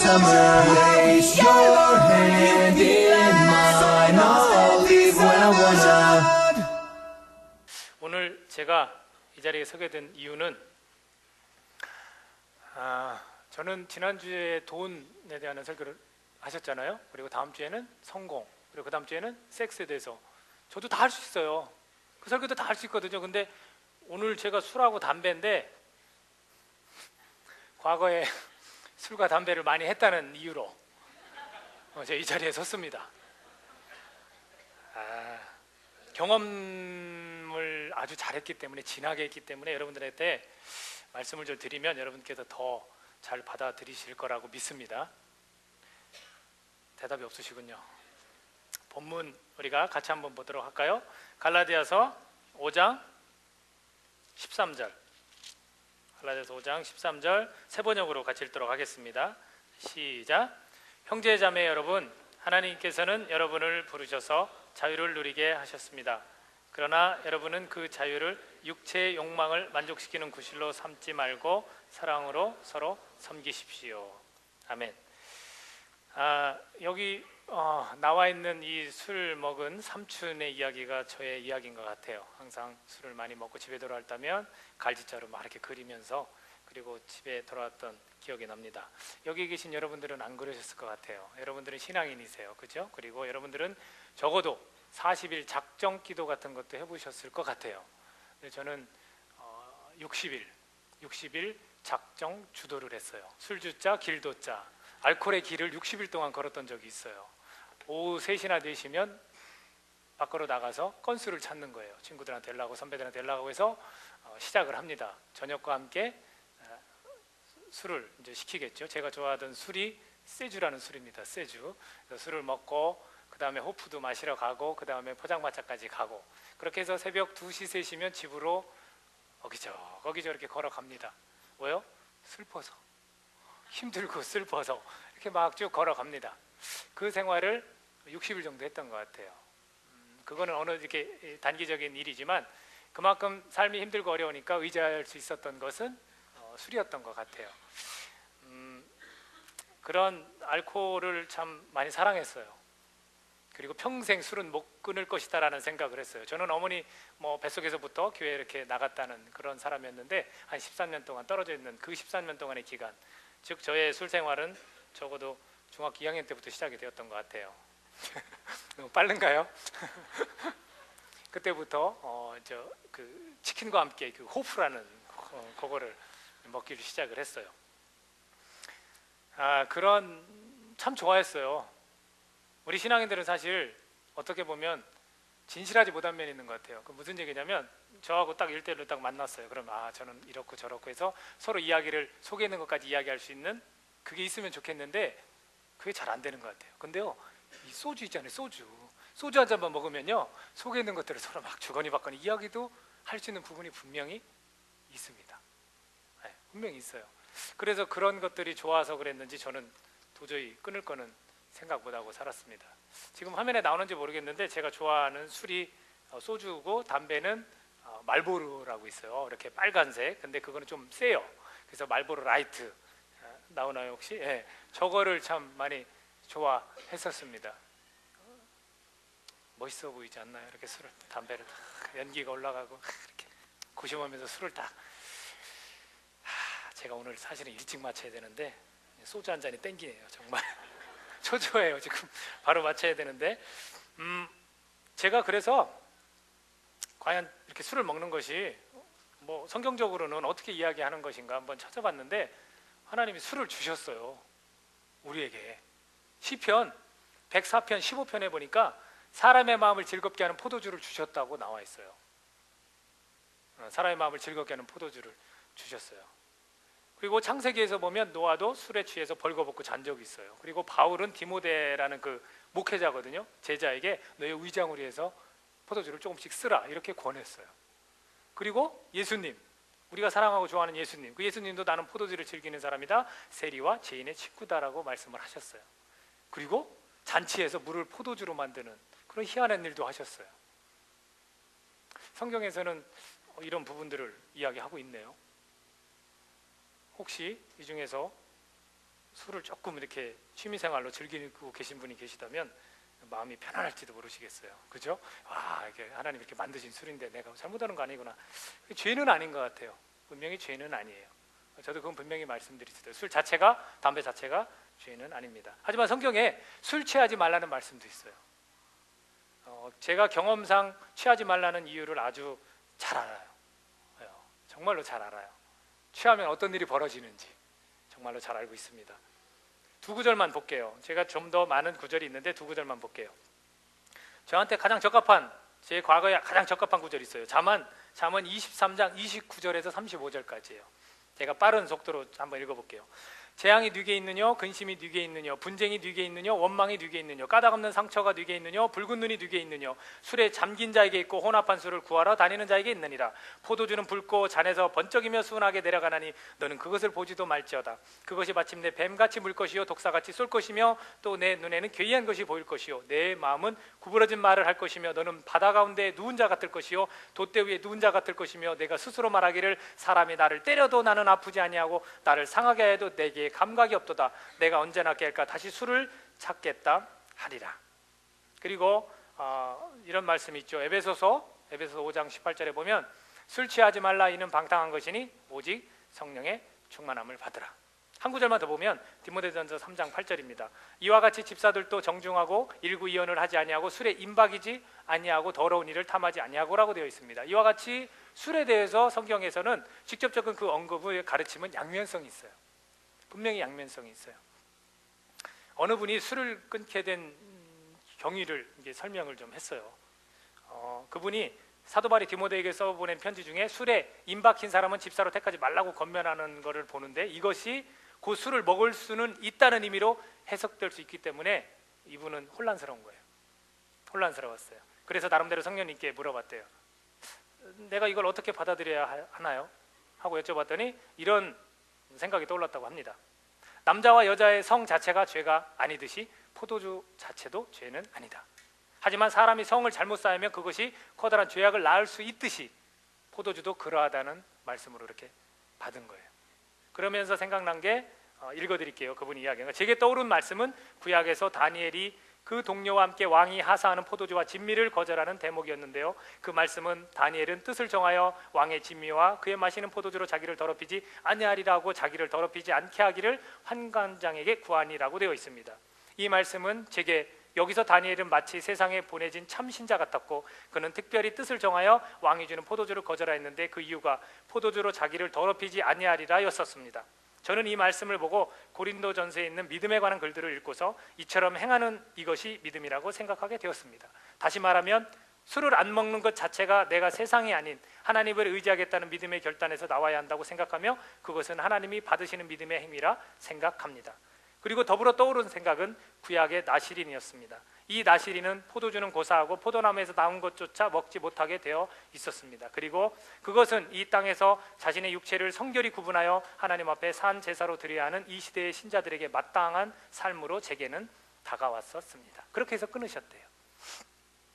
summer. Place your hand in. I'll leave when I wanna. 오늘 제가 이 자리에 서게 된 이유는 아, 저는 지난주에 돈에 대한 설교를 하셨잖아요. 그리고 다음 주에는 성공, 그리고 그 다음 주에는 섹스에 대해서 저도 다 할 수 있어요. 그 설교도 다 할 수 있거든요. 근데 오늘 제가 술하고 담배인데 과거에 술과 담배를 많이 했다는 이유로 어, 제가 이 자리에 섰습니다. 아, 경험을 아주 잘했기 때문에 진하게 했기 때문에 여러분들한테 말씀을 좀 드리면 여러분께서 더 잘 받아들이실 거라고 믿습니다. 대답이 없으시군요. 본문 우리가 같이 한번 보도록 할까요? 갈라디아서 5장 13절. 갈라디아서 5장 13절 세 번역으로 같이 읽도록 하겠습니다. 시작. 형제 자매 여러분, 하나님께서는 여러분을 부르셔서 자유를 누리게 하셨습니다. 그러나 여러분은 그 자유를 육체의 욕망을 만족시키는 구실로 삼지 말고 사랑으로 서로 섬기십시오. 아멘. 아, 여기 어, 나와 있는 이 술 먹은 삼촌의 이야기가 저의 이야기인 것 같아요. 항상 술을 많이 먹고 집에 돌아왔다면 갈지자로 막 이렇게 그리면서 그리고 집에 돌아왔던 기억이 납니다. 여기 계신 여러분들은 안 그러셨을 것 같아요. 여러분들은 신앙인이세요, 그죠? 그리고 여러분들은 적어도 40일 작정 기도 같은 것도 해보셨을 것 같아요. 저는 어, 60일, 60일 작정 주도를 했어요. 술주자, 길도자, 알코올의 길을 60일 동안 걸었던 적이 있어요. 오후 3시나 4시면 밖으로 나가서 건수를 찾는 거예요. 친구들한테 연락하고 선배들한테 연락하고 해서 어, 시작을 합니다. 저녁과 함께 어, 술을 이제 시키겠죠. 제가 좋아하던 술이 세주라는 술입니다. 세주. 술을 먹고 그 다음에 호프도 마시러 가고 그 다음에 포장마차까지 가고 그렇게 해서 새벽 2시 3시면 집으로 어기저 거기저 이렇게 걸어갑니다. 왜요? 슬퍼서 힘들고 슬퍼서 이렇게 막 쭉 걸어갑니다. 그 생활을 60일 정도 했던 것 같아요. 음, 그거는 어느 이렇게 단기적인 일이지만 그만큼 삶이 힘들고 어려우니까 의지할 수 있었던 것은 어, 술이었던 것 같아요. 음, 그런 알코올을 참 많이 사랑했어요. 그리고 평생 술은 못 끊을 것이다라는 생각을 했어요. 저는 어머니 뭐 뱃속에서부터 교회 이렇게 나갔다는 그런 사람이었는데 한 13년 동안 떨어져 있는 그 13년 동안의 기간, 즉 저의 술 생활은 적어도 중학교 2학년 때부터 시작이 되었던 것 같아요. 너무 빠른가요? 그때부터 어, 저그 치킨과 함께 그 호프라는 어, 그거를 먹기를 시작을 했어요. 아 그런 참 좋아했어요. 우리 신앙인들은 사실 어떻게 보면 진실하지 못한 면이 있는 것 같아요. 그 무슨 얘기냐면 저하고 딱 일대일로 딱 만났어요. 그럼 아 저는 이렇고 저렇고 해서 서로 이야기를 속에 있는 것까지 이야기할 수 있는 그게 있으면 좋겠는데 그게 잘 안 되는 것 같아요. 근데요 이 소주 있잖아요. 소주 소주 한 잔만 먹으면요 속에 있는 것들을 서로 막 주거니 받거니 이야기도 할 수 있는 부분이 분명히 있습니다. 네, 분명히 있어요. 그래서 그런 것들이 좋아서 그랬는지 저는 도저히 끊을 거는 생각 못 하고 살았습니다. 지금 화면에 나오는지 모르겠는데 제가 좋아하는 술이 어, 소주고 담배는 어, 말보로라고 있어요. 이렇게 빨간색. 근데 그거는 좀 세요. 그래서 말보로 라이트 어, 나오나요 혹시? 예, 저거를 참 많이 좋아했었습니다. 멋있어 보이지 않나요? 이렇게 술을 담배를 딱 연기가 올라가고 이렇게 고심하면서 술을 딱. 하, 제가 오늘 사실은 일찍 마쳐야 되는데 소주 한 잔이 땡기네요 정말. 초조해요 지금 바로 맞춰야 되는데 음 제가 그래서 과연 이렇게 술을 먹는 것이 뭐 성경적으로는 어떻게 이야기하는 것인가 한번 찾아봤는데 하나님이 술을 주셨어요 우리에게 시편 104편 15편에 보니까 사람의 마음을 즐겁게 하는 포도주를 주셨다고 나와 있어요 어, 사람의 마음을 즐겁게 하는 포도주를 주셨어요 그리고 창세기에서 보면 노아도 술에 취해서 벌거벗고 잔 적이 있어요. 그리고 바울은 디모데라는 그 목회자거든요. 제자에게 너의 위장을 위해서 포도주를 조금씩 쓰라 이렇게 권했어요. 그리고 예수님, 우리가 사랑하고 좋아하는 예수님, 그 예수님도 나는 포도주를 즐기는 사람이다. 세리와 죄인의 친구다라고 말씀을 하셨어요. 그리고 잔치에서 물을 포도주로 만드는 그런 희한한 일도 하셨어요. 성경에서는 이런 부분들을 이야기하고 있네요. 혹시 이 중에서 술을 조금 이렇게 취미생활로 즐기고 계신 분이 계시다면 마음이 편안할지도 모르시겠어요. 그죠? 와 이게 하나님 이렇게 만드신 술인데 내가 잘못하는 거 아니구나. 죄는 아닌 것 같아요. 분명히 죄는 아니에요. 저도 그건 분명히 말씀드리겠어요. 술 자체가 담배 자체가 죄는 아닙니다. 하지만 성경에 술 취하지 말라는 말씀도 있어요. 어, 제가 경험상 취하지 말라는 이유를 아주 잘 알아요. 어, 정말로 잘 알아요. 취하면 어떤 일이 벌어지는지 정말로 잘 알고 있습니다. 두 구절만 볼게요. 제가 좀 더 많은 구절이 있는데 두 구절만 볼게요. 저한테 가장 적합한 제 과거에 가장 적합한 구절이 있어요. 잠언 잠언 23장 29절에서 35절까지예요. 제가 빠른 속도로 한번 읽어 볼게요. 재앙이 네게 있느뇨 근심이 네게 있느뇨 분쟁이 네게 있느뇨 원망이 네게 있느뇨 까닭 없는 상처가 네게 있느뇨 붉은 눈이 네게 있느뇨 술에 잠긴 자에게 있고 혼합한 술을 구하러 다니는 자에게 있느니라. 포도주는 붉고 잔에서 번쩍이며 순하게 내려가나니 너는 그것을 보지도 말지어다. 그것이 마침내 뱀같이 물 것이요 독사같이 쏠 것이며 또 내 눈에는 괴이한 것이 보일 것이요 내 마음은 구부러진 말을 할 것이며 너는 바다 가운데 누운 자 같을 것이요 돛대 위에 누운 자 같을 것이며 내가 스스로 말하기를 사람이 나를 때려도 나는 아프지 아니하고 나를 상하게 해도 내게 감각이 없도다 내가 언제나 깰까 다시 술을 찾겠다 하리라 그리고 어, 이런 말씀이 있죠 에베소서 에베소서 5장 18절에 보면 술 취하지 말라 이는 방탕한 것이니 오직 성령의 충만함을 받으라 한 구절만 더 보면 디모데전서 3장 8절입니다. 이와 같이 집사들도 정중하고 일구이언을 하지 아니하고 술에 임박이지 아니하고 더러운 일을 탐하지 아니하고라고 되어 있습니다. 이와 같이 술에 대해서 성경에서는 직접적인 그 언급의 가르침은 양면성이 있어요. 분명히 양면성이 있어요. 어느 분이 술을 끊게 된 음, 경위를 이제 설명을 좀 했어요. 어, 그분이 사도 바리 디모데에게 써보낸 편지 중에 술에 임박힌 사람은 집사로 택하지 말라고 권면하는 것을 보는데 이것이 그 술을 먹을 수는 있다는 의미로 해석될 수 있기 때문에 이분은 혼란스러운 거예요. 혼란스러웠어요. 그래서 나름대로 성령님께 물어봤대요. 내가 이걸 어떻게 받아들여야 하- 하나요? 하고 여쭤봤더니 이런 생각이 떠올랐다고 합니다. 남자와 여자의 성 자체가 죄가 아니듯이 포도주 자체도 죄는 아니다. 하지만 사람이 성을 잘못 쌓으면 그것이 커다란 죄악을 낳을 수 있듯이 포도주도 그러하다는 말씀으로 이렇게 받은 거예요. 그러면서 생각난 게 어, 읽어드릴게요. 그분 이야기가 제게 떠오른 말씀은 구약에서 다니엘이 그 동료와 함께 왕이 하사하는 포도주와 진미를 거절하는 대목이었는데요. 그 말씀은 다니엘은 뜻을 정하여 왕의 진미와 그의 마시는 포도주로 자기를 더럽히지 아니하리라고 자기를 더럽히지 않게 하기를 환관장에게 구하니라고 되어 있습니다. 이 말씀은 제게 여기서 다니엘은 마치 세상에 보내진 참 신자 같았고 그는 특별히 뜻을 정하여 왕이 주는 포도주를 거절하였는데 그 이유가 포도주로 자기를 더럽히지 아니하리라였었습니다. 저는 이 말씀을 보고 고린도 전서에 있는 믿음에 관한 글들을 읽고서 이처럼 행하는 이것이 믿음이라고 생각하게 되었습니다. 다시 말하면 술을 안 먹는 것 자체가 내가 세상이 아닌 하나님을 의지하겠다는 믿음의 결단에서 나와야 한다고 생각하며 그것은 하나님이 받으시는 믿음의 행위라 생각합니다. 그리고 더불어 떠오른 생각은 구약의 나시린이었습니다. 이 나시린은 포도주는 고사하고 포도나무에서 나온 것조차 먹지 못하게 되어 있었습니다. 그리고 그것은 이 땅에서 자신의 육체를 성결히 구분하여 하나님 앞에 산 제사로 드려야 하는 이 시대의 신자들에게 마땅한 삶으로 제게는 다가왔었습니다. 그렇게 해서 끊으셨대요.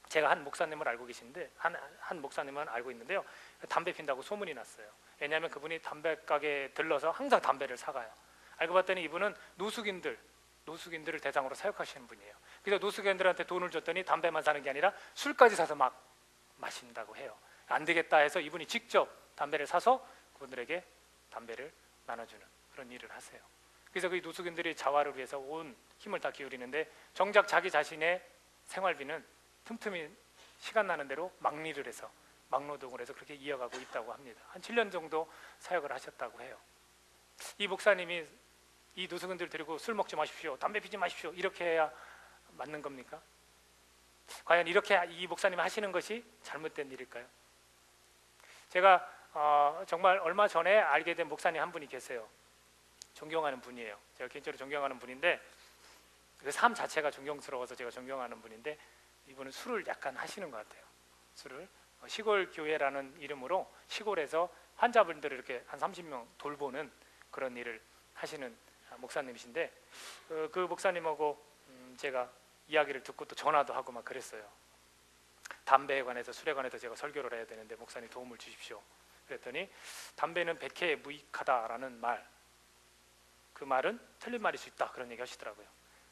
제가 한 목사님을 알고 계신데 한, 한 목사님은 알고 있는데요. 담배 핀다고 소문이 났어요. 왜냐하면 그분이 담배 가게에 들러서 항상 담배를 사가요. 알고 봤더니 이분은 노숙인들, 노숙인들을 대상으로 사역하시는 분이에요. 그래서 노숙인들한테 돈을 줬더니 담배만 사는 게 아니라 술까지 사서 막 마신다고 해요. 안 되겠다 해서 이분이 직접 담배를 사서 그분들에게 담배를 나눠주는 그런 일을 하세요. 그래서 그 노숙인들이 자활을 위해서 온 힘을 다 기울이는데 정작 자기 자신의 생활비는 틈틈이 시간 나는 대로 막리를 해서 막노동을 해서 그렇게 이어가고 있다고 합니다. 한 7년 정도 사역을 하셨다고 해요. 이 목사님이 이 노숙인들 데리고 술 먹지 마십시오, 담배 피지 마십시오 이렇게 해야 맞는 겁니까? 과연 이렇게 이 목사님이 하시는 것이 잘못된 일일까요? 제가 어, 정말 얼마 전에 알게 된 목사님 한 분이 계세요. 존경하는 분이에요. 제가 개인적으로 존경하는 분인데 그 삶 자체가 존경스러워서 제가 존경하는 분인데 이분은 술을 약간 하시는 것 같아요. 술을 어, 시골 교회라는 이름으로 시골에서 환자분들을 이렇게 한 30명 돌보는 그런 일을 하시는 목사님이신데 그, 그 목사님하고 음, 제가 이야기를 듣고 또 전화도 하고 막 그랬어요. 담배에 관해서 술에 관해서 제가 설교를 해야 되는데 목사님 도움을 주십시오. 그랬더니 담배는 백해 무익하다라는 말 그 말은 틀린 말일 수 있다 그런 얘기 하시더라고요.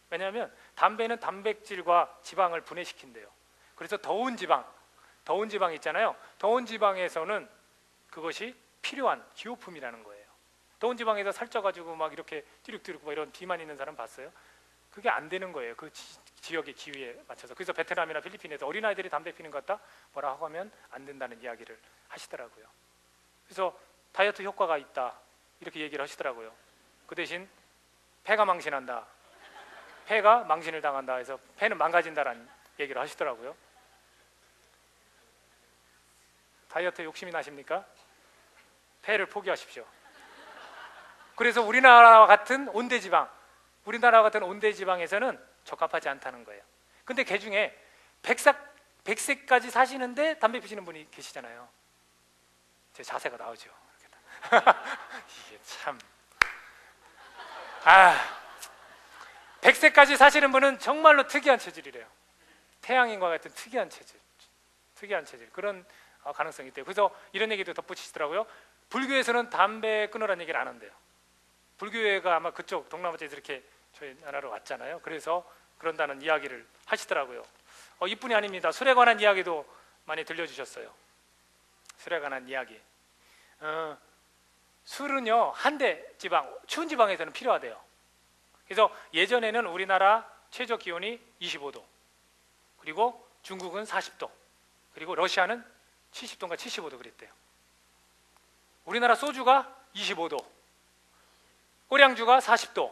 왜냐하면 담배는 단백질과 지방을 분해시킨대요. 그래서 더운 지방, 더운 지방 있잖아요. 더운 지방에서는 그것이 필요한 기호품이라는 거예요. 더운 지방에서 살쪄가지고 막 이렇게 띠룩띠룩 막 이런 비만 있는 사람 봤어요? 그게 안 되는 거예요. 그 지, 역의 기후에 맞춰서. 그래서 베트남이나 필리핀에서 어린아이들이 담배 피는 것 같다 뭐라 하면 안 된다는 이야기를 하시더라고요. 그래서 다이어트 효과가 있다 이렇게 얘기를 하시더라고요. 그 대신 폐가 망신한다. 폐가 망신을 당한다 해서 폐는 망가진다라는 얘기를 하시더라고요. 다이어트 욕심이 나십니까? 폐를 포기하십시오. 그래서 우리나라와 같은 온대 지방, 우리나라와 같은 온대 지방에서는 적합하지 않다는 거예요. 근데 그 중에 백삭 100세까지 사시는데 담배 피시는 분이 계시잖아요. 제 자세가 나오죠. 이게 참 아, 100세까지 사시는 분은 정말로 특이한 체질이래요. 태양인과 같은 특이한 체질, 특이한 체질 그런 어, 가능성이 있대요. 그래서 이런 얘기도 덧붙이시더라고요. 불교에서는 담배 끊으라는 얘기를 안 한대요. 불교회가 아마 그쪽 동남아 쪽에서 이렇게 저희 나라로 왔잖아요. 그래서 그런다는 이야기를 하시더라고요. 어, 이뿐이 아닙니다. 술에 관한 이야기도 많이 들려주셨어요. 술에 관한 이야기. 어, 술은요 한대 지방 추운 지방에서는 필요하대요. 그래서 예전에는 우리나라 최저 기온이 25도, 그리고 중국은 40도, 그리고 러시아는 70도인가 75도 그랬대요. 우리나라 소주가 25도, 꼬량주가 40도,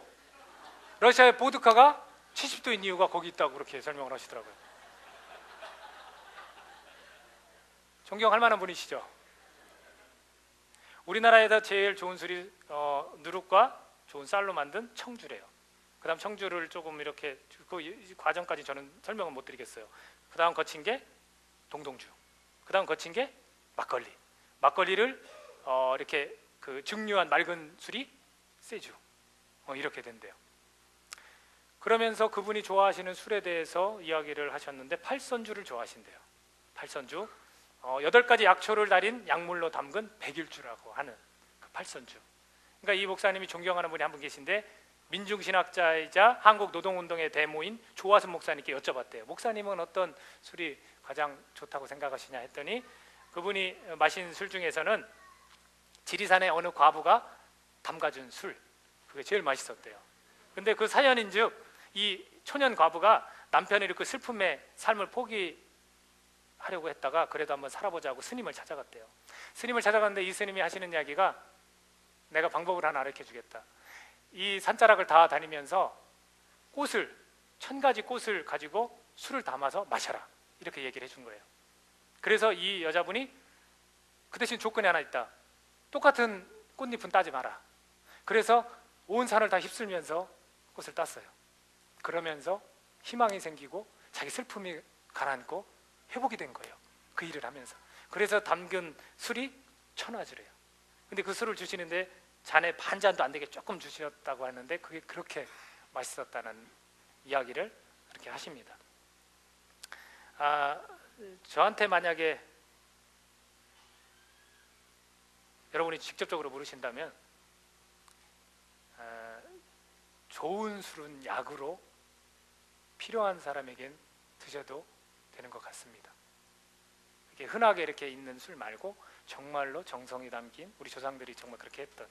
러시아의 보드카가 70도인 이유가 거기 있다고 그렇게 설명을 하시더라고요. 존경할 만한 분이시죠? 우리나라에서 제일 좋은 술이 어, 누룩과 좋은 쌀로 만든 청주래요. 그다음 청주를 조금 이렇게 그 이- 과정까지 저는 설명을 못 드리겠어요. 그다음 거친 게 동동주. 그다음 거친 게 막걸리. 막걸리를 어, 이렇게 그 증류한 맑은 술이 세주. 어, 이렇게 된대요. 그러면서 그분이 좋아하시는 술에 대해서 이야기를 하셨는데 팔선주를 좋아하신대요. 팔선주. 어, 여덟 가지 약초를 달인 약물로 담근 백일주라고 하는 그 팔선주. 그러니까 이 목사님이 존경하는 분이 한 분 계신데 민중신학자이자 한국 노동운동의 대모인 조화순 목사님께 여쭤봤대요. 목사님은 어떤 술이 가장 좋다고 생각하시냐 했더니 그분이 마신 술 중에서는 지리산의 어느 과부가 담가준 술 그게 제일 맛있었대요. 근데 그 사연인즉 이 초년 과부가 남편의 그 슬픔의 삶을 포기하려고 했다가 그래도 한번 살아보자고 스님을 찾아갔대요. 스님을 찾아갔는데 이 스님이 하시는 이야기가 내가 방법을 하나 가르쳐 주겠다. 이 산자락을 다 다니면서 꽃을 천 가지 꽃을 가지고 술을 담아서 마셔라 이렇게 얘기를 해준 거예요. 그래서 이 여자분이 그 대신 조건이 하나 있다. 똑같은 꽃잎은 따지 마라. 그래서 온 산을 다 휩쓸면서 꽃을 땄어요. 그러면서 희망이 생기고 자기 슬픔이 가라앉고 회복이 된 거예요. 그 일을 하면서. 그래서 담근 술이 천화주래요. 근데 그 술을 주시는데 잔에 반 잔도 안 되게 조금 주셨다고 하는데 그게 그렇게 맛있었다는 이야기를 그렇게 하십니다. 아, 저한테 만약에 여러분이 직접적으로 물으신다면 아, 좋은 술은 약으로 필요한 사람에겐 드셔도 되는 것 같습니다. 이렇게 흔하게 이렇게 있는 술 말고 정말로 정성이 담긴 우리 조상들이 정말 그렇게 했던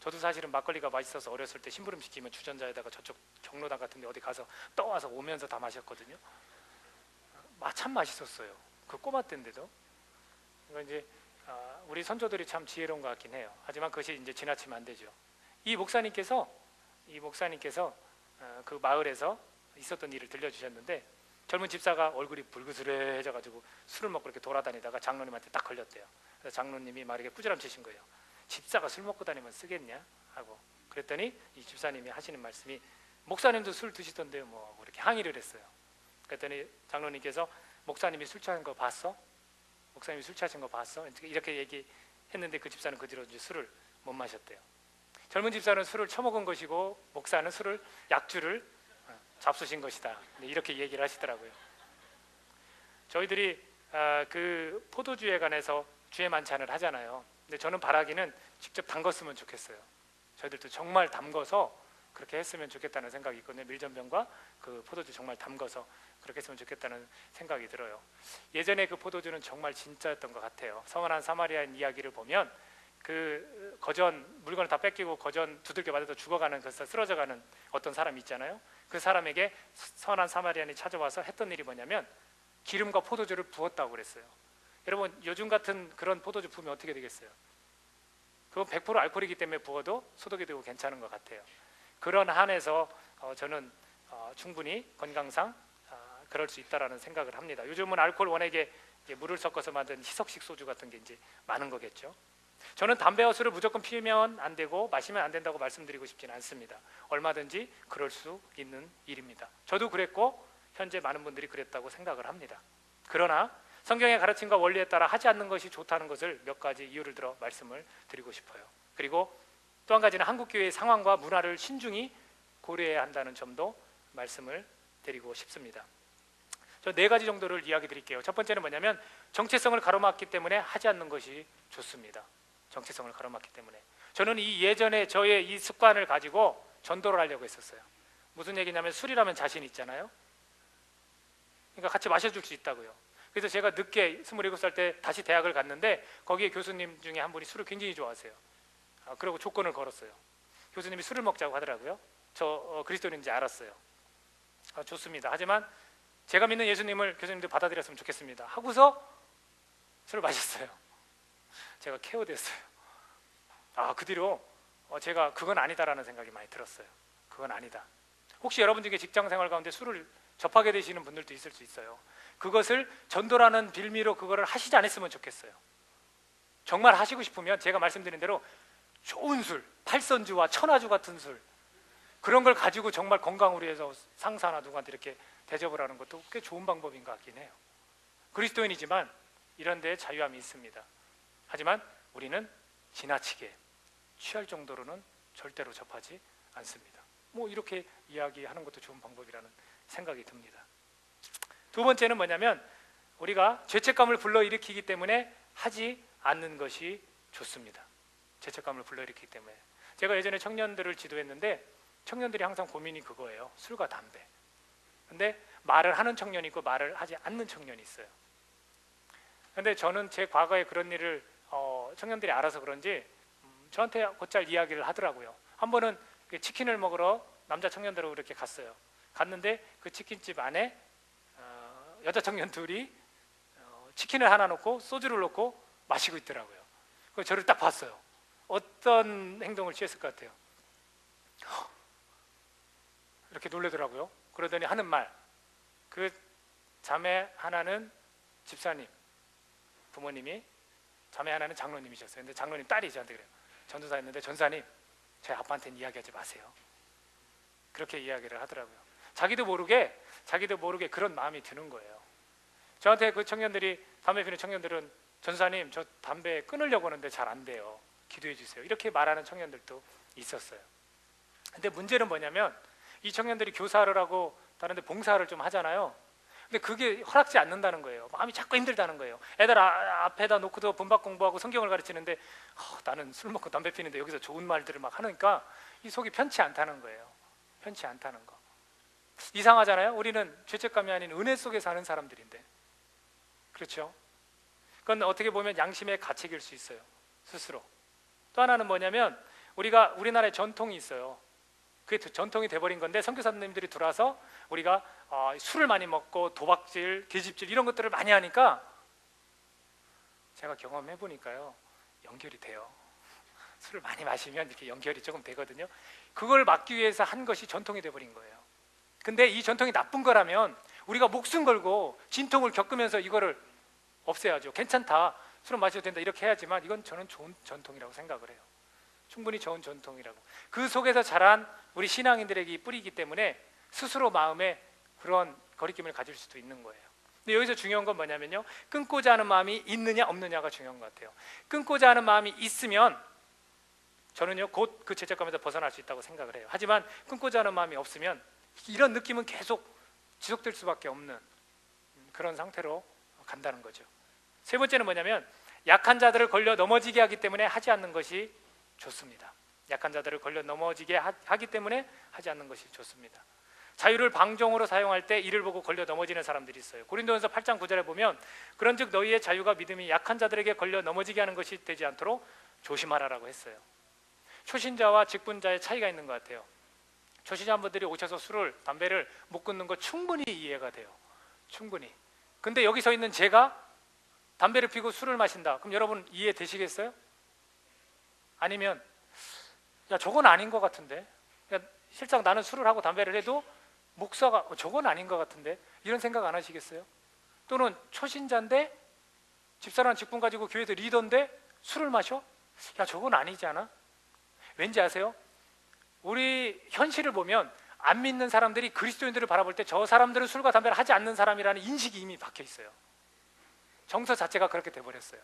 저도 사실은 막걸리가 맛있어서 어렸을 때 심부름 시키면 주전자에다가 저쪽 경로당 같은 데 어디 가서 떠와서 오면서 다 마셨거든요. 마참 맛있었어요. 그 꼬마 때인데도. 그러니까 이제 아, 우리 선조들이 참 지혜로운 것 같긴 해요. 하지만 그것이 이제 지나치면 안 되죠. 이 목사님께서 이 목사님께서 어, 그 마을에서 있었던 일을 들려주셨는데 젊은 집사가 얼굴이 불그스레해져 가지고 술을 먹고 이렇게 돌아다니다가 장로님한테 딱 걸렸대요. 그래서 장로님이 막 이렇게 꾸지람 치신 거예요. 집사가 술 먹고 다니면 쓰겠냐 하고 그랬더니 이 집사님이 하시는 말씀이 목사님도 술 드시던데요 뭐 이렇게 항의를 했어요. 그랬더니 장로님께서 목사님이 술 취하는 거 봤어? 목사님이 술 취하신 거 봤어? 이렇게 얘기했는데 그 집사는 그 뒤로 이제 술을 못 마셨대요. 젊은 집사는 술을 처먹은 것이고 목사는 술을 약주를 어, 잡수신 것이다. 네, 이렇게 얘기를 하시더라고요. 저희들이 아, 그 포도주에 관해서 주의 만찬을 하잖아요. 근데 저는 바라기는 직접 담갔으면 좋겠어요. 저희들도 정말 담궈서 그렇게 했으면 좋겠다는 생각이 있거든요. 밀전병과 그 포도주 정말 담궈서 그렇게 했으면 좋겠다는 생각이 들어요. 예전에 그 포도주는 정말 진짜였던 것 같아요. 성원한 사마리아인 이야기를 보면 그 거전 물건을 다 뺏기고 거전 두들겨 맞아서 죽어가는 그래서 쓰러져가는 어떤 사람 있잖아요. 그 사람에게 선한 사마리아인이 찾아와서 했던 일이 뭐냐면 기름과 포도주를 부었다고 그랬어요. 여러분 요즘 같은 그런 포도주 부으면 어떻게 되겠어요? 그건 100% 알코올이기 때문에 부어도 소독이 되고 괜찮은 것 같아요. 그런 한에서 어, 저는 어, 충분히 건강상 아, 그럴 수 있다라는 생각을 합니다. 요즘은 알코올 원액에 물을 섞어서 만든 희석식 소주 같은 게 이제 많은 거겠죠. 저는 담배와 술을 무조건 피우면 안 되고 마시면 안 된다고 말씀드리고 싶지는 않습니다. 얼마든지 그럴 수 있는 일입니다. 저도 그랬고 현재 많은 분들이 그랬다고 생각을 합니다. 그러나 성경의 가르침과 원리에 따라 하지 않는 것이 좋다는 것을 몇 가지 이유를 들어 말씀을 드리고 싶어요. 그리고 또 한 가지는 한국 교회의 상황과 문화를 신중히 고려해야 한다는 점도 말씀을 드리고 싶습니다. 저 네 가지 정도를 이야기 드릴게요. 첫 번째는 뭐냐면 정체성을 가로막기 때문에 하지 않는 것이 좋습니다. 정체성을 가로막기 때문에 저는 이 예전에 저의 이 습관을 가지고 전도를 하려고 했었어요. 무슨 얘기냐면 술이라면 자신 있잖아요. 그러니까 같이 마셔줄 수 있다고요. 그래서 제가 늦게 27살 때 다시 대학을 갔는데 거기에 교수님 중에 한 분이 술을 굉장히 좋아하세요. 아, 그리고 조건을 걸었어요. 교수님이 술을 먹자고 하더라고요. 저 어, 그리스도인인지 알았어요. 아, 좋습니다. 하지만 제가 믿는 예수님을 교수님도 받아들였으면 좋겠습니다. 하고서 술을 마셨어요. 제가 케어됐어요. 아, 그 뒤로 어, 제가 그건 아니다라는 생각이 많이 들었어요. 그건 아니다. 혹시 여러분 중에 직장 생활 가운데 술을 접하게 되시는 분들도 있을 수 있어요. 그것을 전도라는 빌미로 그거를 하시지 않았으면 좋겠어요. 정말 하시고 싶으면 제가 말씀드린 대로 좋은 술, 팔선주와 천하주 같은 술 그런 걸 가지고 정말 건강을 위해서 상사나 누구한테 이렇게 대접을 하는 것도 꽤 좋은 방법인 것 같긴 해요. 그리스도인이지만 이런 데에 자유함이 있습니다. 하지만 우리는 지나치게 취할 정도로는 절대로 접하지 않습니다. 뭐 이렇게 이야기하는 것도 좋은 방법이라는 생각이 듭니다. 두 번째는 뭐냐면 우리가 죄책감을 불러일으키기 때문에 하지 않는 것이 좋습니다. 죄책감을 불러일으키기 때문에 제가 예전에 청년들을 지도했는데 청년들이 항상 고민이 그거예요. 술과 담배. 근데 말을 하는 청년이 있고 말을 하지 않는 청년이 있어요. 근데 저는 제 과거에 그런 일을 어, 청년들이 알아서 그런지 음, 저한테 곧잘 이야기를 하더라고요. 한 번은 그 치킨을 먹으러 남자 청년들하고 이렇게 갔어요. 갔는데 그 치킨집 안에 어, 여자 청년 둘이 어, 치킨을 하나 놓고 소주를 놓고 마시고 있더라고요. 그 저를 딱 봤어요. 어떤 행동을 취했을 것 같아요? 이렇게 놀래더라고요. 그러더니 하는 말, 그 자매 하나는 집사님, 부모님이 자매 하나는 장로님이셨어요. 근데 장로님 딸이 저한테 그래요. 전도사였는데 전사님, 제 아빠한테는 이야기하지 마세요. 그렇게 이야기를 하더라고요. 자기도 모르게 자기도 모르게 그런 마음이 드는 거예요. 저한테 그 청년들이 담배 피는 청년들은 전사님 저 담배 끊으려고 하는데 잘 안 돼요. 기도해 주세요. 이렇게 말하는 청년들도 있었어요. 근데 문제는 뭐냐면 이 청년들이 교사를 하고 다른데 봉사를 좀 하잖아요. 근데 그게 허락지 않는다는 거예요. 마음이 자꾸 힘들다는 거예요. 애들 아, 앞에다 놓고도 분박 공부하고 성경을 가르치는데 어, 나는 술 먹고 담배 피는데 여기서 좋은 말들을 막 하니까 이 속이 편치 않다는 거예요. 편치 않다는 거. 이상하잖아요. 우리는 죄책감이 아닌 은혜 속에 사는 사람들인데. 그렇죠? 그건 어떻게 보면 양심의 가책일 수 있어요. 스스로. 또 하나는 뭐냐면 우리가 우리나라의 전통이 있어요. 그게 전통이 돼버린 건데 선교사님들이 들어와서 우리가 어, 술을 많이 먹고 도박질, 계집질 이런 것들을 많이 하니까 제가 경험해 보니까요 연결이 돼요. 술을 많이 마시면 이렇게 연결이 조금 되거든요. 그걸 막기 위해서 한 것이 전통이 돼버린 거예요. 근데 이 전통이 나쁜 거라면 우리가 목숨 걸고 진통을 겪으면서 이거를 없애야죠. 괜찮다. 술은 마셔도 된다. 이렇게 해야지만 이건 저는 좋은 전통이라고 생각을 해요. 충분히 좋은 전통이라고. 그 속에서 자란 우리 신앙인들에게 뿌리기 때문에 스스로 마음에 그런 거리낌을 가질 수도 있는 거예요. 근데 여기서 중요한 건 뭐냐면요. 끊고자 하는 마음이 있느냐 없느냐가 중요한 것 같아요. 끊고자 하는 마음이 있으면 저는요 곧 그 죄책감에서 벗어날 수 있다고 생각을 해요. 하지만 끊고자 하는 마음이 없으면 이런 느낌은 계속 지속될 수밖에 없는 그런 상태로 간다는 거죠. 세 번째는 뭐냐면 약한 자들을 걸려 넘어지게 하기 때문에 하지 않는 것이 좋습니다. 약한 자들을 걸려 넘어지게 하, 하기 때문에 하지 않는 것이 좋습니다. 자유를 방종으로 사용할 때 이를 보고 걸려 넘어지는 사람들이 있어요. 고린도전서 8장 9절에 보면 그런즉 너희의 자유가 믿음이 약한 자들에게 걸려 넘어지게 하는 것이 되지 않도록 조심하라라고 했어요. 초신자와 직분자의 차이가 있는 것 같아요. 초신자분들이 오셔서 술을 담배를 못 끊는 거 충분히 이해가 돼요. 충분히. 근데 여기 서 있는 제가 담배를 피고 술을 마신다. 그럼 여러분 이해되시겠어요? 아니면 야 저건 아닌 것 같은데. 야, 실상 나는 술을 하고 담배를 해도 목사가 어, 저건 아닌 것 같은데 이런 생각 안 하시겠어요? 또는 초신자인데 집사람 직분 가지고 교회에서 리더인데 술을 마셔? 야 저건 아니지 않아? 왠지 아세요? 우리 현실을 보면 안 믿는 사람들이 그리스도인들을 바라볼 때 저 사람들은 술과 담배를 하지 않는 사람이라는 인식이 이미 박혀 있어요. 정서 자체가 그렇게 돼 버렸어요.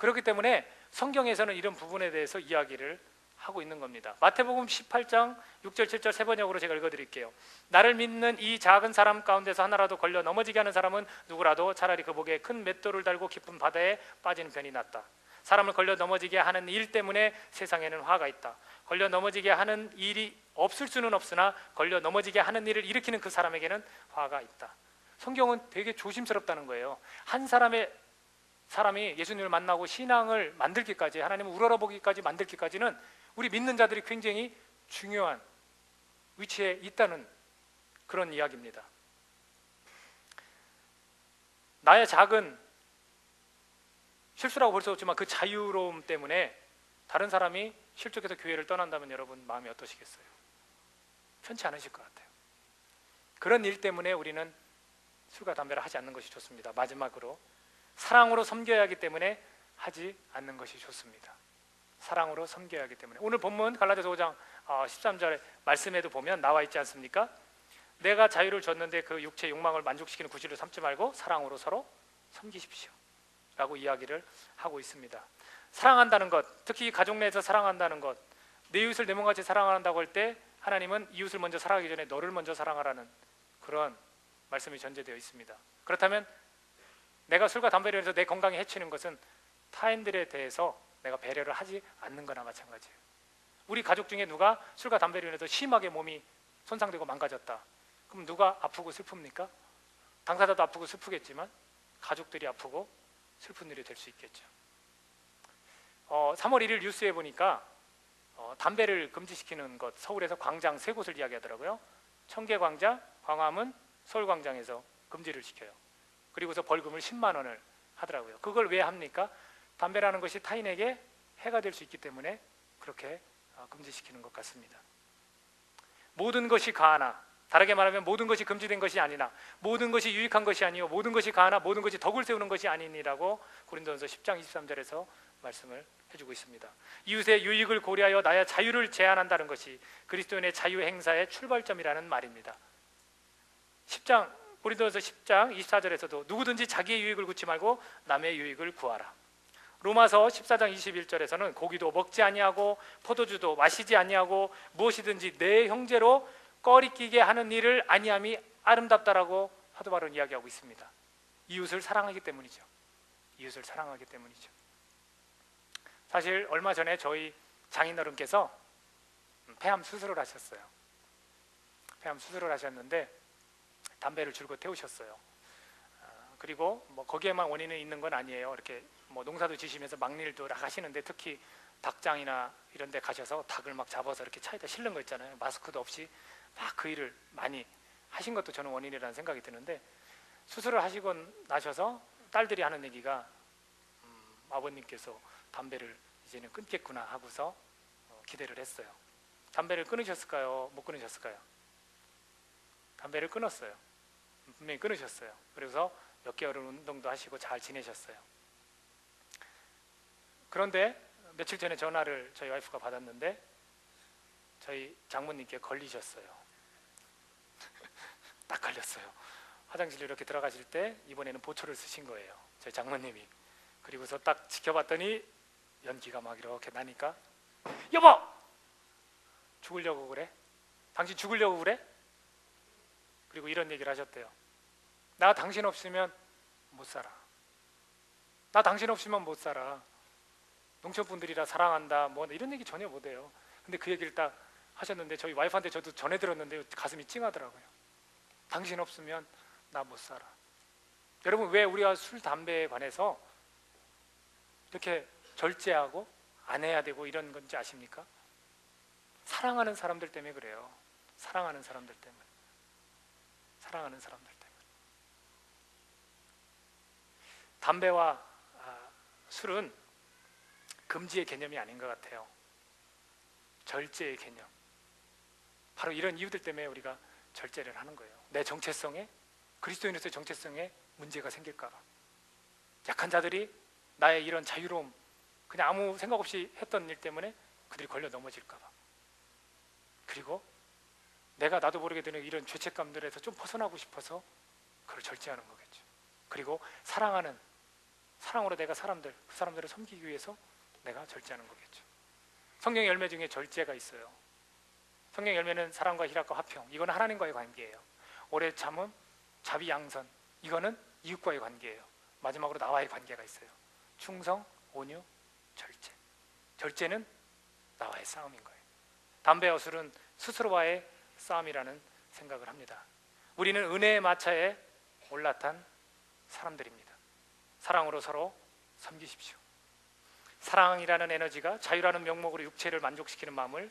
그렇기 때문에 성경에서는 이런 부분에 대해서 이야기를 하고 있는 겁니다. 마태복음 18장 6절 7절 세 번역으로 제가 읽어 드릴게요. 나를 믿는 이 작은 사람 가운데서 하나라도 걸려 넘어지게 하는 사람은 누구라도 차라리 그 목에 큰 맷돌을 달고 깊은 바다에 빠지는 편이 낫다. 사람을 걸려 넘어지게 하는 일 때문에 세상에는 화가 있다. 걸려 넘어지게 하는 일이 없을 수는 없으나 걸려 넘어지게 하는 일을 일으키는 그 사람에게는 화가 있다. 성경은 되게 조심스럽다는 거예요. 한 사람의 사람이 예수님을 만나고 신앙을 만들기까지 하나님을 우러러보기까지 만들기까지는 우리 믿는 자들이 굉장히 중요한 위치에 있다는 그런 이야기입니다. 나의 작은 실수라고 볼 수 없지만 그 자유로움 때문에 다른 사람이 실족해서 교회를 떠난다면 여러분 마음이 어떠시겠어요? 편치 않으실 것 같아요. 그런 일 때문에 우리는 술과 담배를 하지 않는 것이 좋습니다. 마지막으로 사랑으로 섬겨야 하기 때문에 하지 않는 것이 좋습니다. 사랑으로 섬겨야 하기 때문에 오늘 본문 갈라디아서 5장 13절의 말씀에도 보면 나와 있지 않습니까? 내가 자유를 줬는데 그 육체 욕망을 만족시키는 구실을 삼지 말고 사랑으로 서로 섬기십시오. 라고 이야기를 하고 있습니다. 사랑한다는 것, 특히 가족 내에서 사랑한다는 것, 내 이웃을 내 몸같이 사랑한다고 할 때 하나님은 이웃을 먼저 사랑하기 전에 너를 먼저 사랑하라는 그런 말씀이 전제되어 있습니다. 그렇다면 내가 술과 담배를 해서 내 건강에 해치는 것은 타인들에 대해서 내가 배려를 하지 않는 거나 마찬가지예요. 우리 가족 중에 누가 술과 담배를 인해서 심하게 몸이 손상되고 망가졌다. 그럼 누가 아프고 슬픕니까? 당사자도 아프고 슬프겠지만 가족들이 아프고 슬픈 일이 될 수 있겠죠. 어, 3월 1일 뉴스에 보니까 어, 담배를 금지시키는 것 서울에서 광장 세 곳을 이야기하더라고요. 청계 광장, 광화문, 서울 광장에서 금지를 시켜요. 그리고서 벌금을 10만 원을 하더라고요. 그걸 왜 합니까? 담배라는 것이 타인에게 해가 될 수 있기 때문에 그렇게 어, 금지시키는 것 같습니다. 모든 것이 가하나 다르게 말하면 모든 것이 금지된 것이 아니나 모든 것이 유익한 것이 아니요 모든 것이 가하나 모든 것이 덕을 세우는 것이 아니니라고 고린도전서 10장 23절에서 말씀을 해주고 있습니다. 이웃의 유익을 고려하여 나의 자유를 제한한다는 것이 그리스도인의 자유 행사의 출발점이라는 말입니다. 10장 고린도전서 10장 24절에서도 누구든지 자기의 유익을 구치 말고 남의 유익을 구하라. 로마서 14장 21절에서는 고기도 먹지 아니하고 포도주도 마시지 아니하고 무엇이든지 내 형제로 꺼리끼게 하는 일을 아니함이 아름답다라고 사도 바울은 이야기하고 있습니다. 이웃을 사랑하기 때문이죠. 이웃을 사랑하기 때문이죠. 사실 얼마 전에 저희 장인어른께서 폐암 수술을 하셨어요. 폐암 수술을 하셨는데 담배를 줄곧 태우셨어요. 아, 그리고 뭐 거기에만 원인은 있는 건 아니에요. 이렇게 뭐 농사도 지시면서 막일도 하시는데 특히 닭장이나 이런 데 가셔서 닭을 막 잡아서 이렇게 차에다 실는 거 있잖아요. 마스크도 없이 막 그 일을 많이 하신 것도 저는 원인이라는 생각이 드는데 수술을 하시고 나셔서 딸들이 하는 얘기가 음, 아버님께서 담배를 이제는 끊겠구나 하고서 어, 기대를 했어요. 담배를 끊으셨을까요? 못 끊으셨을까요? 담배를 끊었어요. 분명히 끊으셨어요. 그래서 몇 개월은 운동도 하시고 잘 지내셨어요. 그런데 며칠 전에 전화를 저희 와이프가 받았는데 저희 장모님께 걸리셨어요. 딱 걸렸어요. 화장실 이렇게 들어가실 때 이번에는 보초를 쓰신 거예요. 저희 장모님이. 그리고서 딱 지켜봤더니 연기가 막 이렇게 나니까 여보 죽으려고 그래? 당신 죽으려고 그래? 그리고 이런 얘기를 하셨대요. 나 당신 없으면 못 살아. 나 당신 없으면 못 살아. 농촌분들이라 사랑한다 뭐 이런 얘기 전혀 못 해요. 근데 그 얘기를 딱 하셨는데 저희 와이프한테 저도 전해 들었는데 가슴이 찡하더라고요. 당신 없으면 나 못 살아. 여러분 왜 우리가 술 담배에 관해서 이렇게 절제하고 안 해야 되고 이런 건지 아십니까? 사랑하는 사람들 때문에 그래요. 사랑하는 사람들 때문에. 사랑하는 사람들 때문에. 담배와 아, 술은 금지의 개념이 아닌 것 같아요. 절제의 개념. 바로 이런 이유들 때문에 우리가 절제를 하는 거예요. 내 정체성에 그리스도인으로서의 정체성에 문제가 생길까봐. 약한 자들이 나의 이런 자유로움, 그냥 아무 생각 없이 했던 일 때문에 그들이 걸려 넘어질까봐. 그리고 내가 나도 모르게 드는 이런 죄책감들에서 좀 벗어나고 싶어서 그걸 절제하는 거겠죠. 그리고 사랑하는 사랑으로 내가 사람들 그 사람들을 섬기기 위해서 내가 절제하는 거겠죠. 성경 열매 중에 절제가 있어요. 성경 열매는 사랑과 희락과 화평. 이거는 하나님과의 관계예요. 오래 참음, 자비 양선. 이거는 이웃과의 관계예요. 마지막으로 나와의 관계가 있어요. 충성, 온유, 절제. 절제는 나와의 싸움인 거예요. 담배와 술은 스스로와의 싸움이라는 생각을 합니다. 우리는 은혜의 마차에 올라탄 사람들입니다. 사랑으로 서로 섬기십시오. 사랑이라는 에너지가 자유라는 명목으로 육체를 만족시키는 마음을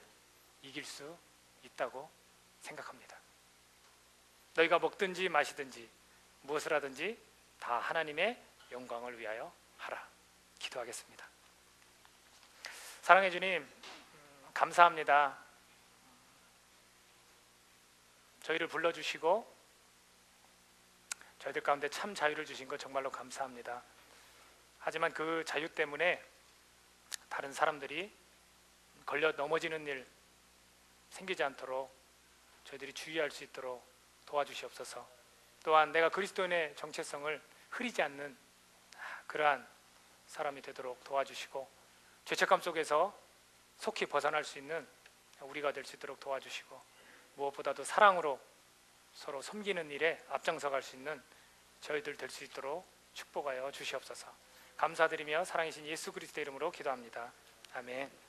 이길 수 있다고 생각합니다. 너희가 먹든지 마시든지 무엇을 하든지 다 하나님의 영광을 위하여 하라. 기도하겠습니다. 사랑해 주님, 음, 감사합니다. 저희를 불러주시고 저희들 가운데 참 자유를 주신 것 정말로 감사합니다. 하지만 그 자유 때문에 다른 사람들이 걸려 넘어지는 일 생기지 않도록 저희들이 주의할 수 있도록 도와주시옵소서. 또한 내가 그리스도인의 정체성을 흐리지 않는 그러한 사람이 되도록 도와주시고 죄책감 속에서 속히 벗어날 수 있는 우리가 될 수 있도록 도와주시고 무엇보다도 사랑으로 서로 섬기는 일에 앞장서 갈 수 있는 저희들 될 수 있도록 축복하여 주시옵소서. 감사드리며 사랑이신 예수 그리스도 이름으로 기도합니다. 아멘.